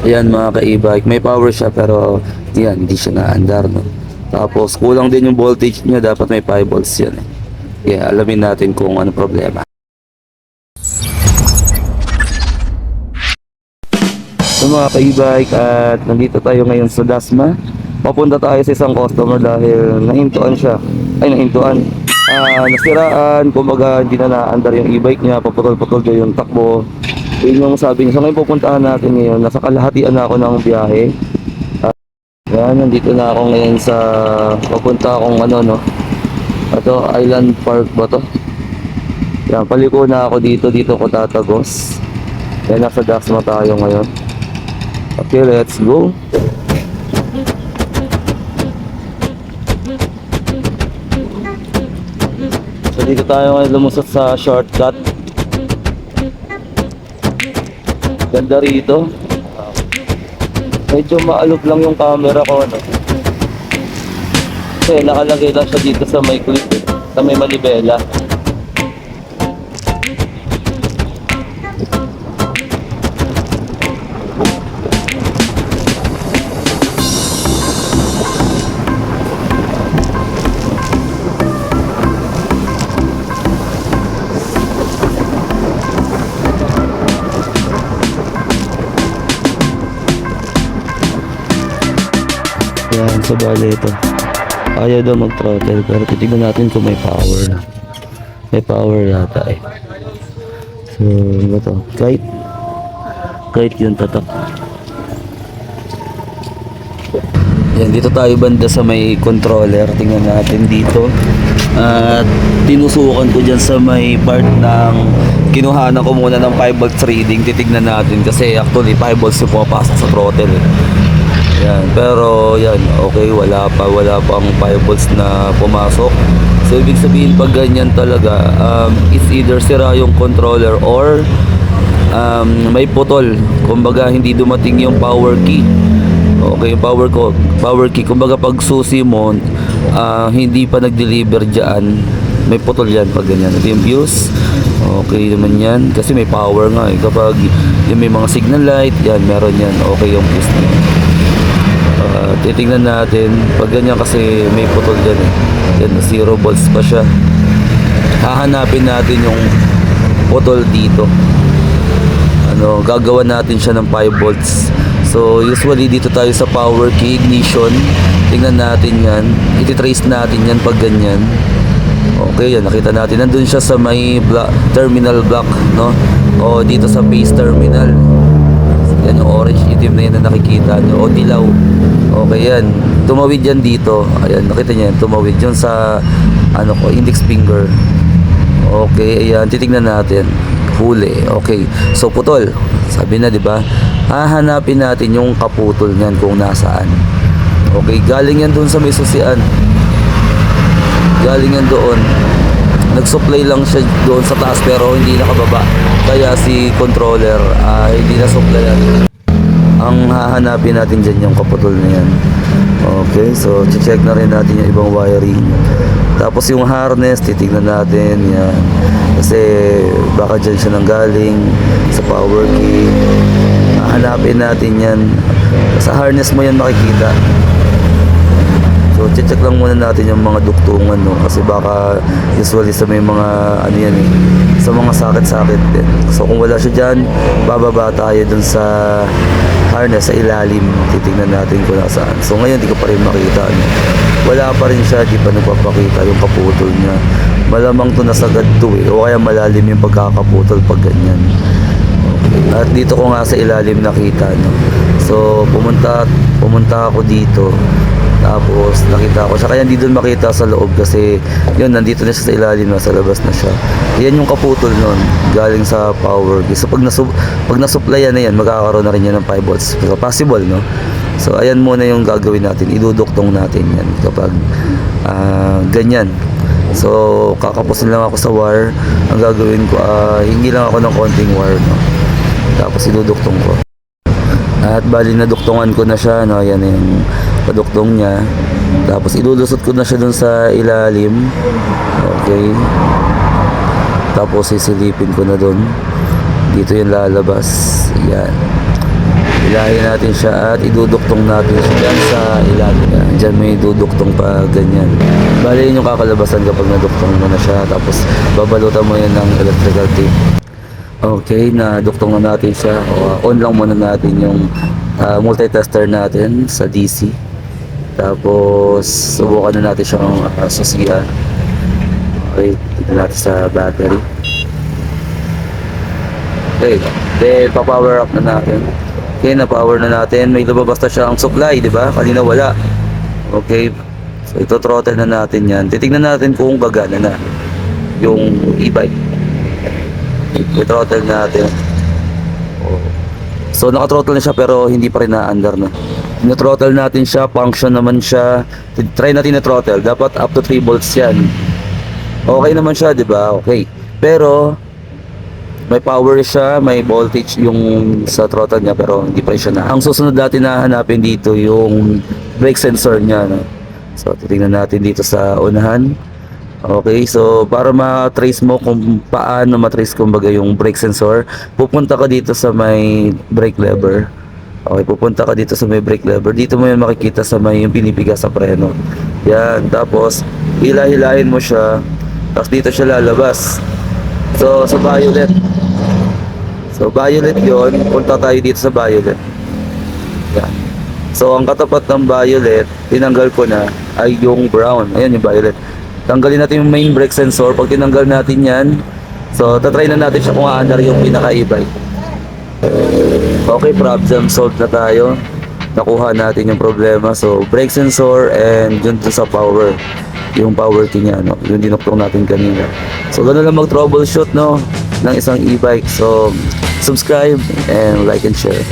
Ayan mga ka-e-bike, may power siya pero yan, hindi siya naandar no. Tapos kulang din yung voltage niya, dapat may 5 volts yan eh. Kaya alamin natin kung ano problema. So mga ka-e-bike at nandito tayo ngayon sa Dasma. Papunta tayo sa isang customer dahil nahintuan siya. Ay nahintuan. Ah, nasiraan, kumbaga hindi na naandar yung e-bike niya, paputol-putol yung takbo. Yun yung sabi niya. So ngayon pupuntahan natin ngayon. Nasa kalahatian na ako ng biyahe. Ah, yan, nandito na ako ngayon sa papunta akong ano no. Ito, Island Park ba to? Yan, paliko na ako dito. Dito ko tatagos. Yan, nasa Dasma tayo ngayon. Okay, let's go. So dito tayo ngayon lumusot sa shortcut. Ganda rito. Medyo maalog lang yung camera ko. Ano? Kasi nakalagay lang siya dito sa may clip. eh, Sa may manibela. Yan, so bali ito. Ayaw daw mag-throttle pero titignan natin kung may power. May power yata eh. So, ano to? Kahit, kahit yung tatak. Yan, dito tayo banda sa may controller. Tingnan natin dito. At tinusukan ko dyan sa may part ng kinuhanan ko muna ng 5 volts reading. Titignan natin kasi actually 5 volts yung pumapasok sa throttle. Yan, pero yan, okay, wala pa, wala pang 5 volts na pumasok. So, ibig sabihin pag ganyan talaga, um, it's either sira yung controller or um, may putol. Kumbaga, hindi dumating yung power key. Okay, power ko, power key. Kumbaga, pag susi mo, ah, hindi pa nag-deliver dyan, may putol yan pag ganyan. Ito yung fuse. Okay naman yan. Kasi may power nga eh. Kapag yung may mga signal light, yan, meron yan. Okay yung fuse na yan. Ah, titingnan natin. Pag ganyan kasi may putol dyan eh. Yan, zero volts pa siya. Hahanapin natin yung putol dito. Ano, gagawa natin siya ng 5 volts. So usually dito tayo sa power key ignition. Tingnan natin yan. Ititrace natin yan pag ganyan. Okay yan. Nakita natin. Nandun siya sa may bla- terminal block no? O dito sa base terminal yan yung orange itim na yan na nakikita nyo. O dilaw. Okay yan. Tumawid yan dito. Ayan, nakita nyo yan. Tumawid yun sa ano ko, index finger. Okay, ayan. Titignan natin. Huli. Okay. So, putol. Sabi na, di ba? Hahanapin natin yung kaputol niyan kung nasaan. Okay, galing yan doon sa may susian. Galing yan doon. Nag-supply lang siya doon sa taas pero hindi nakababa. Kaya si controller ah, hindi na supplyan. Ang hahanapin natin dyan yung kaputol na yan. Okay, so check na rin natin yung ibang wiring. Tapos yung harness, titignan natin yan. Kasi baka dyan siya nanggaling sa power key. Hahanapin natin yan. Sa harness mo yan makikita. So, check lang muna natin yung mga duktungan, no? Kasi baka usually sa may mga, ano yan eh, sa mga sakit-sakit din. So, kung wala siya dyan, bababa tayo dun sa harness, sa ilalim. Titignan natin kung nasaan. So, ngayon, di ko pa rin makita. No? Wala pa rin siya, di pa nagpapakita yung kaputol niya. Malamang to nasagad to eh. O kaya malalim yung pagkakaputol pag ganyan. At dito ko nga sa ilalim nakita no. So pumunta pumunta ako dito. Tapos nakita ko siya kaya hindi doon makita sa loob kasi yun nandito na siya sa ilalim nasa labas na siya. Yan yung kaputol nun galing sa power key. So pag nasu pag nasupplyan na yan magkakaroon na rin yan ng 5 volts. So possible no. So ayan muna yung gagawin natin. Iduduktong natin yan kapag ah, ganyan. So kakapusin lang ako sa wire. Ang gagawin ko ah, hingi lang ako ng konting wire no. Tapos iduduktong ko. At bali na duktungan ko na siya, no, yan yung paduktong niya. Tapos ilulusot ko na siya dun sa ilalim. Okay. Tapos sisilipin ko na dun. Dito yung lalabas. Yan. Hilahin natin siya at iduduktong natin siya dyan sa ilalim. Yan, dyan may duduktong pa ganyan. Bali yun yung kakalabasan kapag naduktong mo na siya. Tapos babalutan mo yun ng electrical tape. Okay, naduktong na natin siya. O, on lang muna natin yung ah, multitester natin sa DC. Tapos subukan na natin siyang uh, susiyan. Okay, tignan natin sa battery. Okay, then pa-power up na natin. Okay, na-power na natin. May lumabas na siyang supply, di ba? Kanina wala. Okay, so ito throttle na natin yan. Titignan natin kung gagana na yung e-bike. I-throttle natin. So naka-throttle na siya pero hindi pa rin na-under na. Na-throttle natin siya, function naman siya. Try natin na throttle. Dapat up to 3 volts yan. Okay naman siya, di ba? Okay. Pero may power siya, may voltage yung sa throttle niya pero hindi pa siya na. Ang susunod natin na hanapin dito yung brake sensor niya. No? So titingnan natin dito sa unahan. Okay, so para ma-trace mo kung paano ma-trace kumbaga yung brake sensor, pupunta ka dito sa may brake lever. Okay, pupunta ka dito sa may brake lever. Dito mo yan makikita sa may yung pinipiga sa preno. Yan, tapos hila-hilahin mo siya. Tapos dito siya lalabas. So, sa violet. So, violet yon Punta tayo dito sa violet. Yan. So, ang katapat ng violet, tinanggal ko na, ay yung brown. Ayan yung violet. Tanggalin natin yung main brake sensor. Pag tinanggal natin yan, so, tatry na natin siya kung aandar yung pinaka-e-bike. Okay, problem solved na tayo. Nakuha natin yung problema. So, brake sensor and to sa power. Yung power key niya, no? Yung dinuktong natin kanina. So, ganun lang mag-troubleshoot, no? Ng isang e-bike. So, subscribe and like and share.